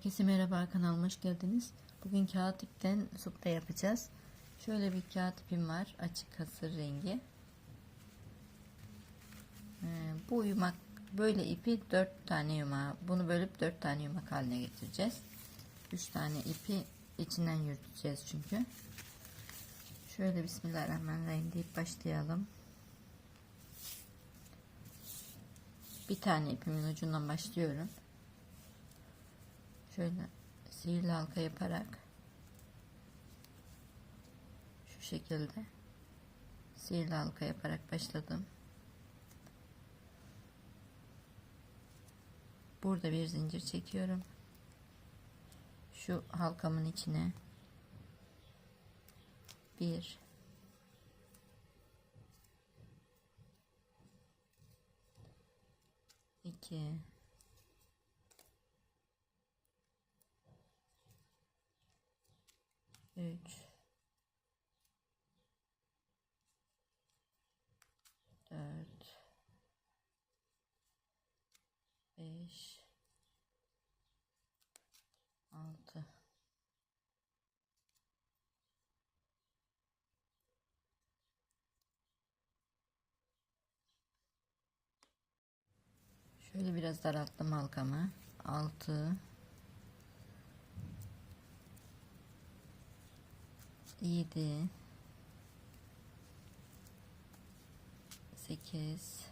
Herkese merhaba kanalıma hoş geldiniz. Bugün kağıt ipten supta yapacağız. Şöyle bir kağıt ipim var. Açık hasır rengi. Ee, bu yumak böyle ipi 4 tane yumağa bunu bölüp 4 tane yumak haline getireceğiz. 3 tane ipi içinden yürüteceğiz çünkü. Şöyle Bismillahirrahmanirrahim deyip başlayalım. Bir tane ipimin ucundan başlıyorum. Şöyle sihirli halka yaparak şu şekilde sihirli halka yaparak başladım. Burada bir zincir çekiyorum. Şu halkamın içine bir iki üç. Dört. Beş. Altı. Şöyle biraz daralttım halkamı. 6 7 8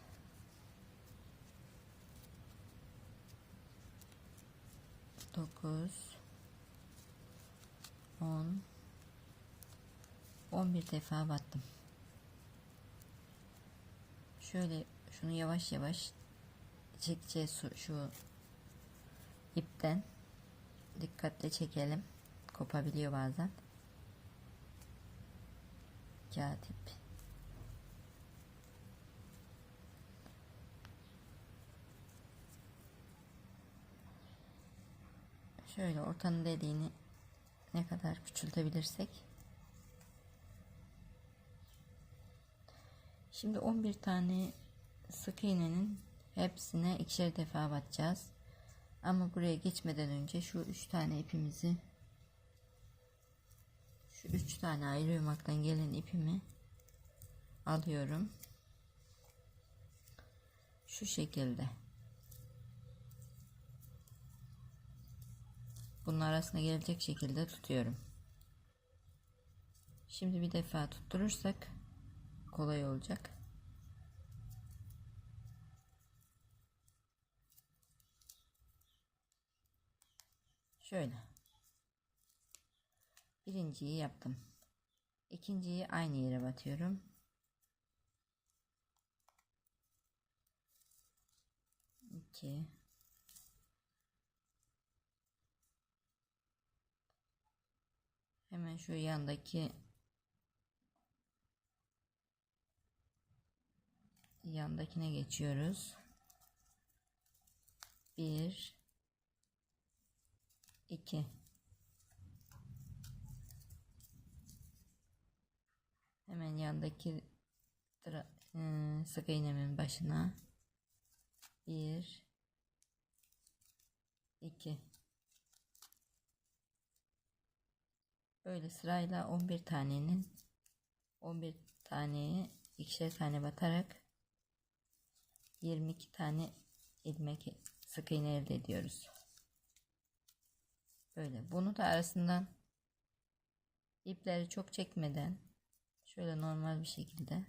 9 10 11 defa battım. Şöyle şunu yavaş yavaş çekeceğiz şu, ipten. Dikkatle çekelim. Kopabiliyor bazen kağıt ip şöyle ortanın deliğini ne kadar küçültebilirsek. Şimdi 11 tane sık iğnenin hepsine ikişer defa batacağız. Ama buraya geçmeden önce şu üç tane ipimizi şu üç tane ayrı yumaktan gelen ipimi alıyorum. Şu şekilde. Bunun arasına gelecek şekilde tutuyorum. Şimdi bir defa tutturursak kolay olacak. Şöyle. Birinciyi yaptım. İkinciyi aynı yere batıyorum. İki. Hemen şu yandaki yandakine geçiyoruz. Bir 2 hemen yandaki e, sık iğnemin başına. 1 2 böyle sırayla 11 tanenin 11 taneye ikişer tane batarak 22 tane ilmek sık iğne elde ediyoruz. Böyle. Bunu da arasından ipleri çok çekmeden şöyle normal bir şekilde.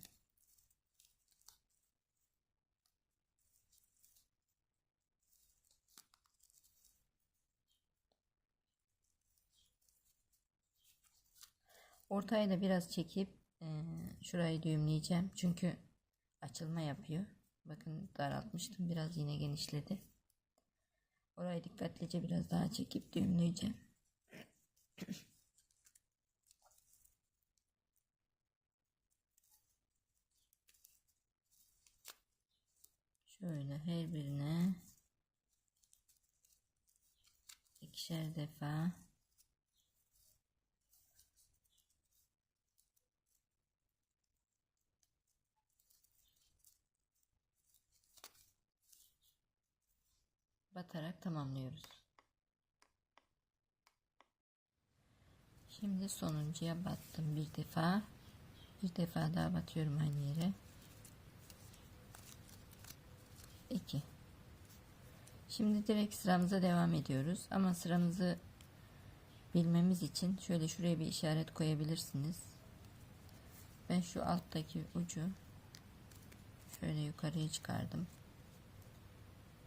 Ortayı da biraz çekip e, şurayı düğümleyeceğim. Çünkü açılma yapıyor. Bakın daraltmıştım. Biraz yine genişledi. Orayı dikkatlice biraz daha çekip düğümleyeceğim. Şöyle her birine ikişer defa batarak tamamlıyoruz. Şimdi sonuncuya battım bir defa. Bir defa daha batıyorum aynı yere. 2 Şimdi direkt sıramıza devam ediyoruz. Ama sıramızı bilmemiz için şöyle şuraya bir işaret koyabilirsiniz. Ben şu alttaki ucu şöyle yukarıya çıkardım.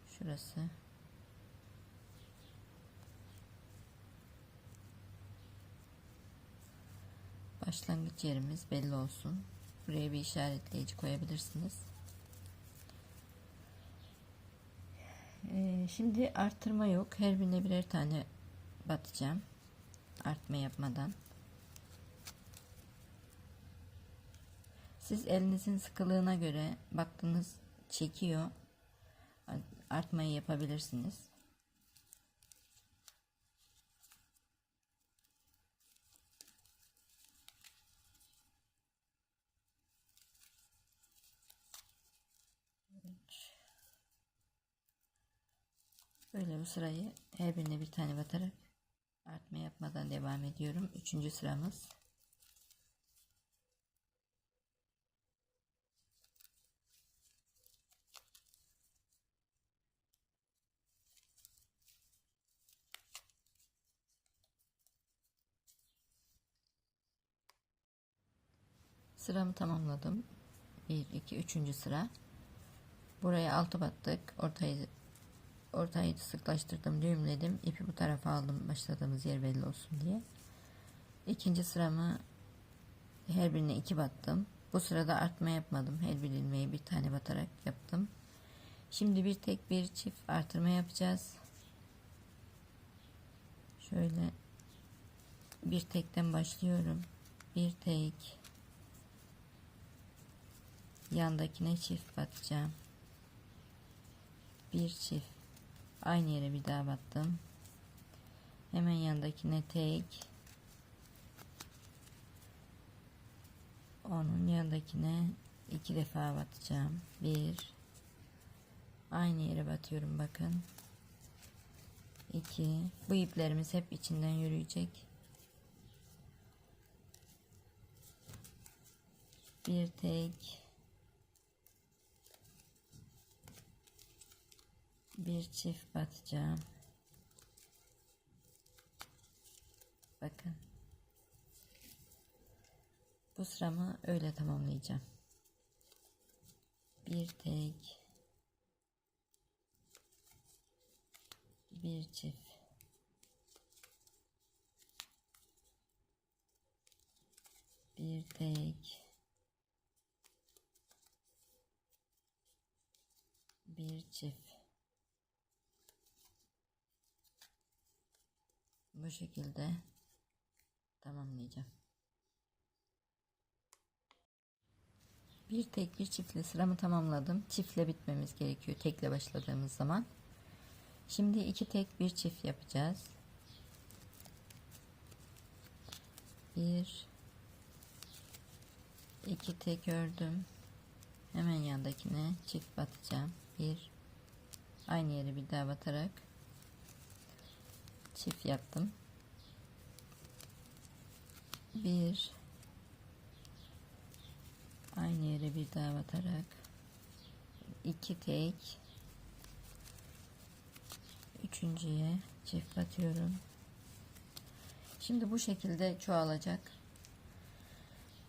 Şurası. Başlangıç yerimiz belli olsun. Buraya bir işaretleyici koyabilirsiniz. Ee, şimdi arttırma yok. Her birine birer tane batacağım. Artma yapmadan. Siz elinizin sıkılığına göre baktınız çekiyor. Artmayı yapabilirsiniz. Böyle bu sırayı her birine bir tane batarak artma yapmadan devam ediyorum. Üçüncü sıramız. Sıramı tamamladım. 1 2 3. sıra. Buraya altı battık. Ortayı ortayı sıklaştırdım, düğümledim. İpi bu tarafa aldım. Başladığımız yer belli olsun diye. İkinci sıramı her birine iki battım. Bu sırada artma yapmadım. Her bir ilmeği bir tane batarak yaptım. Şimdi bir tek bir çift artırma yapacağız. Şöyle bir tekten başlıyorum. Bir tek yandakine çift batacağım. Bir çift aynı yere bir daha battım. Hemen yandakine tek onun yanındakine iki defa batacağım. Bir aynı yere batıyorum bakın. İki bu iplerimiz hep içinden yürüyecek. Bir tek bir çift batacağım. Bakın. Bu sıramı öyle tamamlayacağım. Bir tek bir çift bir tek bir çift bu şekilde tamamlayacağım. Bir tek bir çiftle sıramı tamamladım. Çiftle bitmemiz gerekiyor tekle başladığımız zaman. Şimdi iki tek bir çift yapacağız. Bir iki tek ördüm. Hemen yandakine çift batacağım. Bir aynı yere bir daha batarak çift yaptım. Bir aynı yere bir daha batarak iki tek üçüncüye çift batıyorum. Şimdi bu şekilde çoğalacak.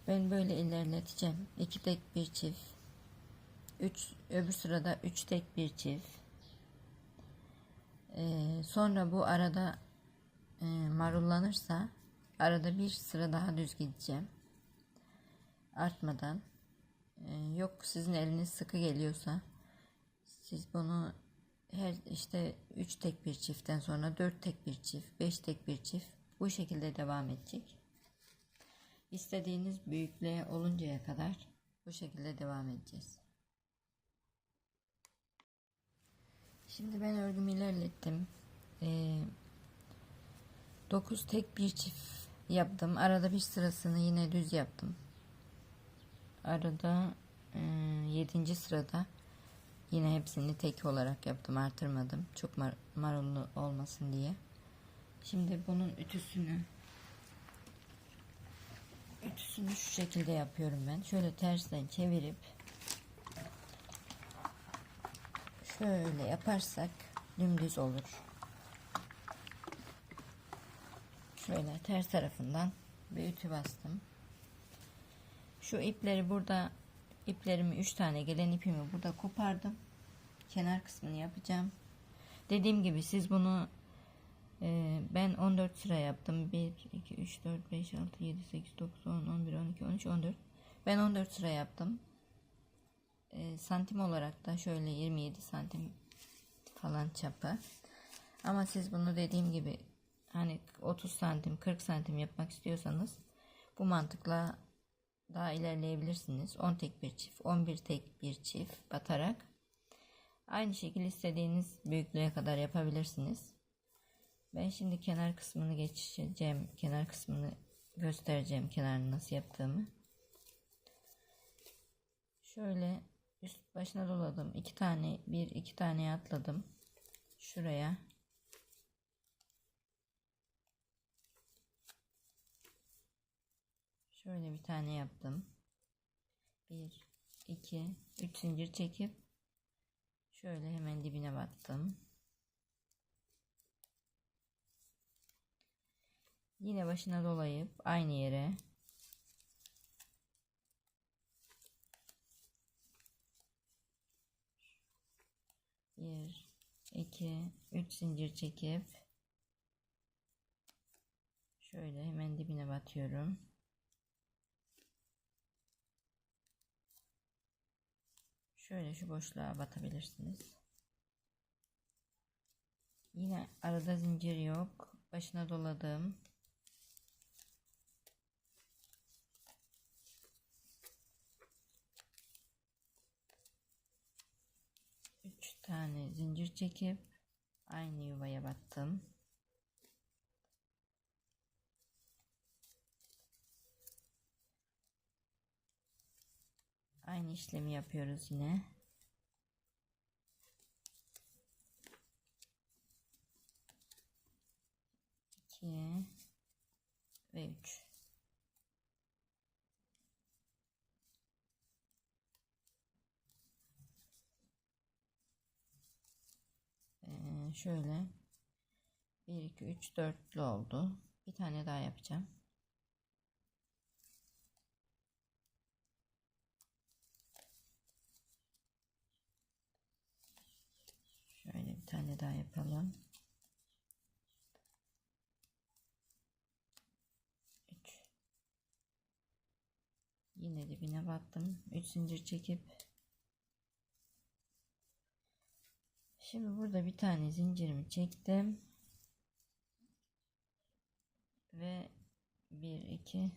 Ben böyle ilerleteceğim. İki tek bir çift. Üç, öbür sırada üç tek bir çift. Ee, sonra bu arada e, marullanırsa arada bir sıra daha düz gideceğim. Artmadan. Ee, yok sizin eliniz sıkı geliyorsa siz bunu her işte 3 tek bir çiftten sonra 4 tek bir çift, 5 tek bir çift bu şekilde devam edecek. İstediğiniz büyüklüğe oluncaya kadar bu şekilde devam edeceğiz. Şimdi ben örgümü ilerlettim. Ee, 9 tek bir çift yaptım. Arada bir sırasını yine düz yaptım. Arada e, 7. sırada yine hepsini tek olarak yaptım. Artırmadım. Çok mar marullu olmasın diye. Şimdi bunun ütüsünü Ütüsünü şu şekilde yapıyorum ben. Şöyle tersten çevirip şöyle yaparsak dümdüz olur. Şöyle ters tarafından bir ütü bastım. Şu ipleri burada iplerimi 3 tane gelen ipimi burada kopardım. Kenar kısmını yapacağım. Dediğim gibi siz bunu e, ben 14 sıra yaptım. 1, 2, 3, 4, 5, 6, 7, 8, 9, 10, 11, 12, 13, 14. Ben 14 sıra yaptım. E, santim olarak da şöyle 27 santim falan çapı. Ama siz bunu dediğim gibi hani 30 santim 40 santim yapmak istiyorsanız bu mantıkla daha ilerleyebilirsiniz. 10 tek bir çift 11 tek bir çift batarak aynı şekilde istediğiniz büyüklüğe kadar yapabilirsiniz. Ben şimdi kenar kısmını geçeceğim. Kenar kısmını göstereceğim kenarını nasıl yaptığımı. Şöyle üst başına doladım. iki tane bir iki tane atladım. Şuraya Şöyle bir tane yaptım. 1 2 3 zincir çekip şöyle hemen dibine battım. Yine başına dolayıp aynı yere bir iki üç zincir çekip şöyle hemen dibine batıyorum. Şöyle şu boşluğa batabilirsiniz. Yine arada zincir yok. Başına doladım. Üç tane zincir çekip aynı yuvaya battım. Aynı işlemi yapıyoruz yine. İki ve üç. Şöyle 1 2 3 4'lü oldu. Bir tane daha yapacağım. Şöyle bir tane daha yapalım. 3 Yine dibine battım. 3 zincir çekip Şimdi burada bir tane zincirimi çektim. Ve 1 2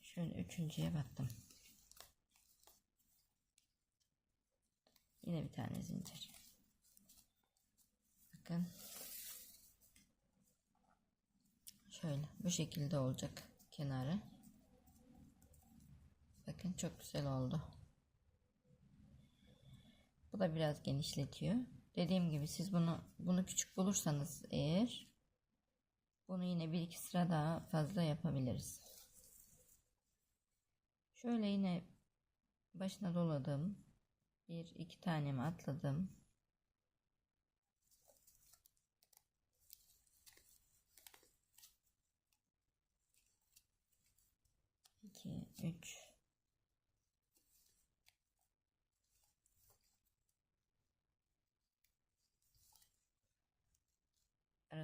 Şöyle üçüncüye battım. Yine bir tane zincir. Bakın. Şöyle bu şekilde olacak kenarı. Bakın çok güzel oldu. Bu da biraz genişletiyor. Dediğim gibi siz bunu bunu küçük bulursanız eğer bunu yine bir iki sıra daha fazla yapabiliriz. Şöyle yine başına doladım. Bir iki tanemi atladım. İki, üç.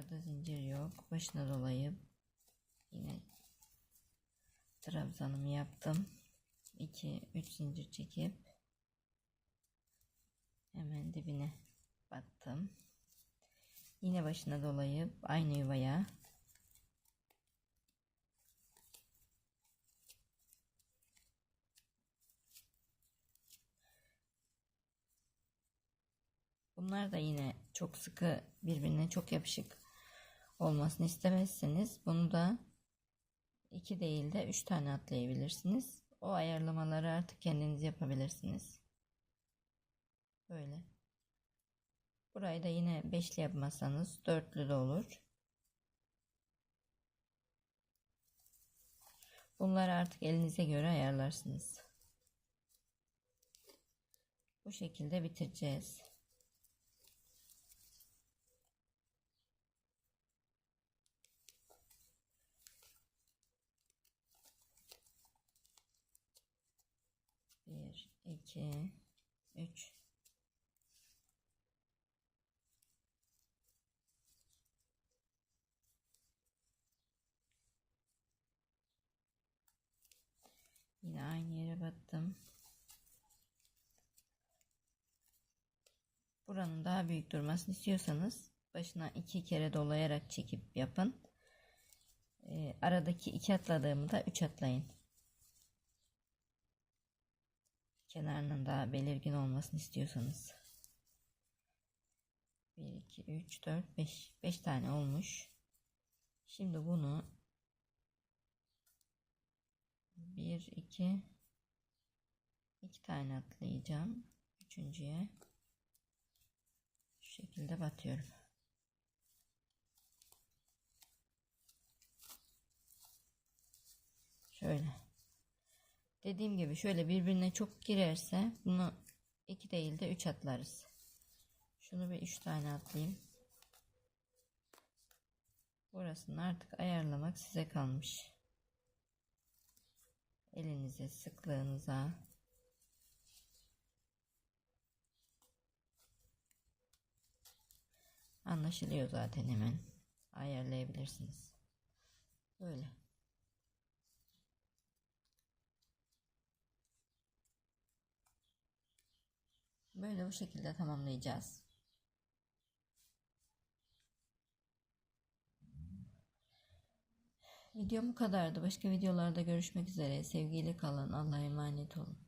Arada zincir yok. Başına dolayıp yine trabzanımı yaptım. 2 3 zincir çekip hemen dibine battım. Yine başına dolayıp aynı yuvaya Bunlar da yine çok sıkı birbirine çok yapışık olmasını istemezseniz bunu da iki değil de üç tane atlayabilirsiniz. O ayarlamaları artık kendiniz yapabilirsiniz. Böyle. Burayı da yine beşli yapmazsanız dörtlü de olur. Bunları artık elinize göre ayarlarsınız. Bu şekilde bitireceğiz. Bir, iki, üç. Yine aynı yere battım. Buranın daha büyük durmasını istiyorsanız başına iki kere dolayarak çekip yapın. Ee, aradaki iki atladığımda üç atlayın. Kenarının daha belirgin olmasını istiyorsanız. 1, 2, 3, 4, 5. 5 tane olmuş. Şimdi bunu 1, 2, 2 tane atlayacağım. Üçüncüye şu şekilde batıyorum. Şöyle. Dediğim gibi şöyle birbirine çok girerse bunu 2 değil de 3 atlarız. Şunu bir 3 tane atlayayım. Burasını artık ayarlamak size kalmış. Elinize, sıklığınıza. Anlaşılıyor zaten hemen. Ayarlayabilirsiniz. Böyle. Böyle bu şekilde tamamlayacağız. Videom bu kadardı. Başka videolarda görüşmek üzere. Sevgiyle kalın. Allah'a emanet olun.